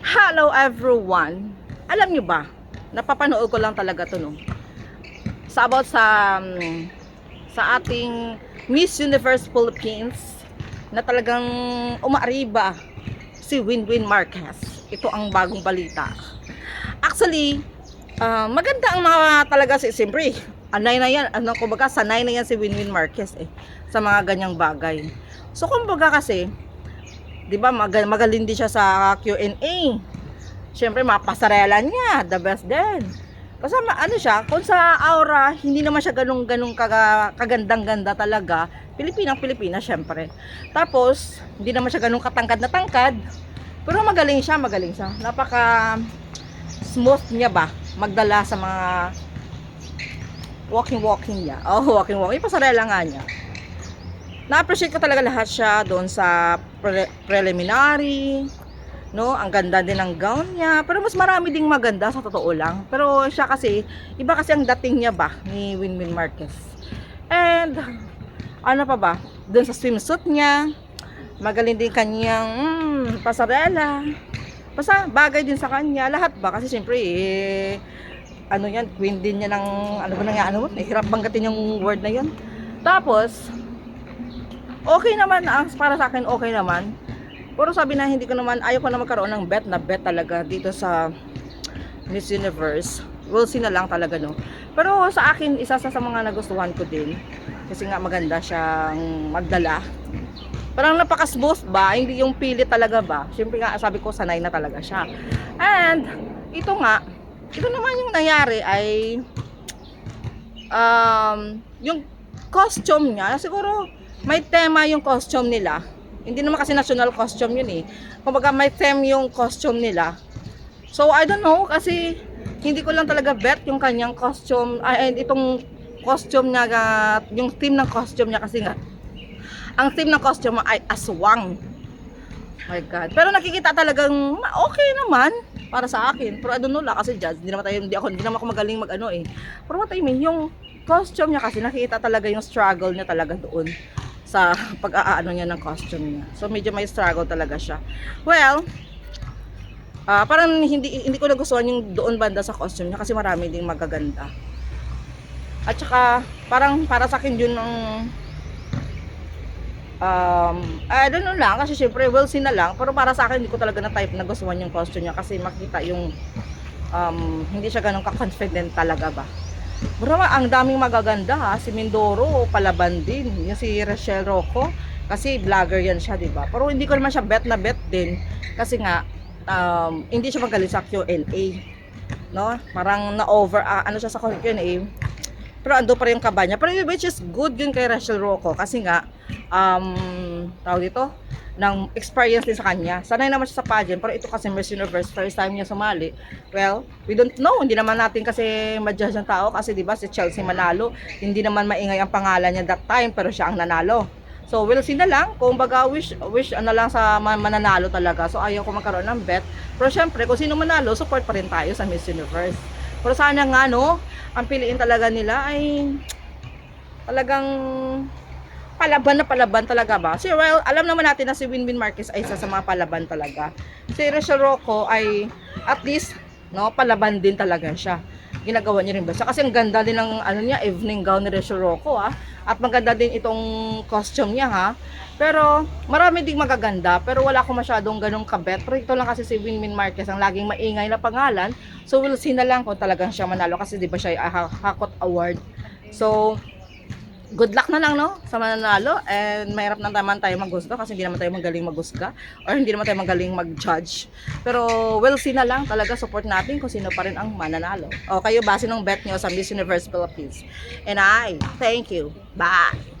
Hello everyone! Alam nyo ba, napapanood ko lang talaga to no. Sa about sa um, sa ating Miss Universe Philippines na talagang umaariba si Winwin Marquez. Ito ang bagong balita. Actually, ah, maganda ang mga talaga si siyempre, anay na yan, ano kumbaga sanay na yan si Winwin Marquez eh sa mga ganyang bagay. So kumbaga kasi, 'di ba mag- magaling din siya sa Q&A. Siyempre mapasarela niya, the best din. Kasi ano siya, kung sa aura, hindi naman siya ganung ganung kaga, kagandang-ganda talaga. Pilipinang Pilipina syempre. Tapos, hindi naman siya ganung katangkad na tangkad. Pero magaling siya, magaling siya. Napaka smooth niya ba magdala sa mga walking-walking niya. Oh, walking-walking. Pasarela nga niya na-appreciate ko talaga lahat siya doon sa pre- preliminary, no? Ang ganda din ng gown niya. Pero mas marami ding maganda sa totoo lang. Pero siya kasi, iba kasi ang dating niya ba ni Winwin Marquez. And, ano pa ba? Doon sa swimsuit niya, magaling din kanyang mm, pasarela. Basta bagay din sa kanya. Lahat ba? Kasi siyempre, eh, ano yan, queen din niya ng, ano ba na nga, ano, nahirap banggatin yung word na yun. Tapos, okay naman ah, para sa akin okay naman. Pero sabi na hindi ko naman ayaw ko na magkaroon ng bet na bet talaga dito sa Miss Universe. We'll see na lang talaga no? Pero sa akin isa sa, sa mga nagustuhan ko din kasi nga maganda siyang magdala. Parang napaka-smooth ba? Hindi yung pili talaga ba? Syempre nga sabi ko sanay na talaga siya. And ito nga ito naman yung nangyari ay um, yung costume niya siguro may tema yung costume nila. Hindi naman kasi national costume yun eh. Kumbaga may theme yung costume nila. So I don't know kasi hindi ko lang talaga bet yung kanyang costume ay itong costume niya ga- yung theme ng costume niya kasi nga ang theme ng costume ay aswang. My God. Pero nakikita talagang okay naman para sa akin. Pero I don't know lang kasi judge. Hindi naman tayo, hindi ako, hindi naman ako magaling mag ano eh. Pero what I mean, yung costume niya kasi nakikita talaga yung struggle niya talaga doon sa pag-aano niya ng costume niya. So medyo may struggle talaga siya. Well, ah parang hindi hindi ko nagustuhan yung doon banda sa costume niya kasi marami ding magaganda. At saka parang para sa akin yun ang um, I don't know lang kasi syempre we'll see na lang pero para sa akin hindi ko talaga na type na gustuhan yung costume niya kasi makita yung um, hindi siya ganun ka-confident talaga ba. Bro, ang daming magaganda ha. Si Mindoro, palaban din. Yung si Rachel Rocco. Kasi vlogger yan siya, di ba? Pero hindi ko naman siya bet na bet din. Kasi nga, um, hindi siya magaling sa Q&A. No? Parang na-over, ah, ano siya sa Q&A. Pero ando pa rin yung kaba niya. Pero which is good yun kay Rachel Rocco. Kasi nga, um, tawag dito, ng experience din sa kanya. Sanay naman siya sa pageant, pero ito kasi Miss Universe, first time niya sumali. Well, we don't know. Hindi naman natin kasi ma-judge ang tao kasi 'di ba si Chelsea manalo. Hindi naman maingay ang pangalan niya that time, pero siya ang nanalo. So, we'll see na lang. Kung baga, wish, wish ano lang sa man- mananalo talaga. So, ayaw ko magkaroon ng bet. Pero syempre, kung sino manalo, support pa rin tayo sa Miss Universe. Pero sana nga, no, ang piliin talaga nila ay talagang palaban na palaban talaga ba? So, well, alam naman natin na si Winwin Marquez ay isa sa mga palaban talaga. Si Rachel Rocco ay at least, no, palaban din talaga siya. Ginagawa niya rin ba? Kasi ang ganda din ng ano niya, evening gown ni Rachel Rocco, ah. At maganda din itong costume niya, ha. Pero, marami ding magaganda. Pero wala ko masyadong ganong kabet. Pero ito lang kasi si Winwin Marquez ang laging maingay na pangalan. So, we'll see na lang kung talagang siya manalo. Kasi di ba siya ay ah, Hakot Award. So, good luck na lang no? Sa mananalo. And mahirap na naman tayo maghusga kasi hindi naman tayo magaling maghusga or hindi naman tayo magaling mag-judge. Pero we'll see na lang talaga support natin kung sino pa rin ang mananalo. O kayo base ng bet nyo sa Miss Universe Philippines. And I thank you. Bye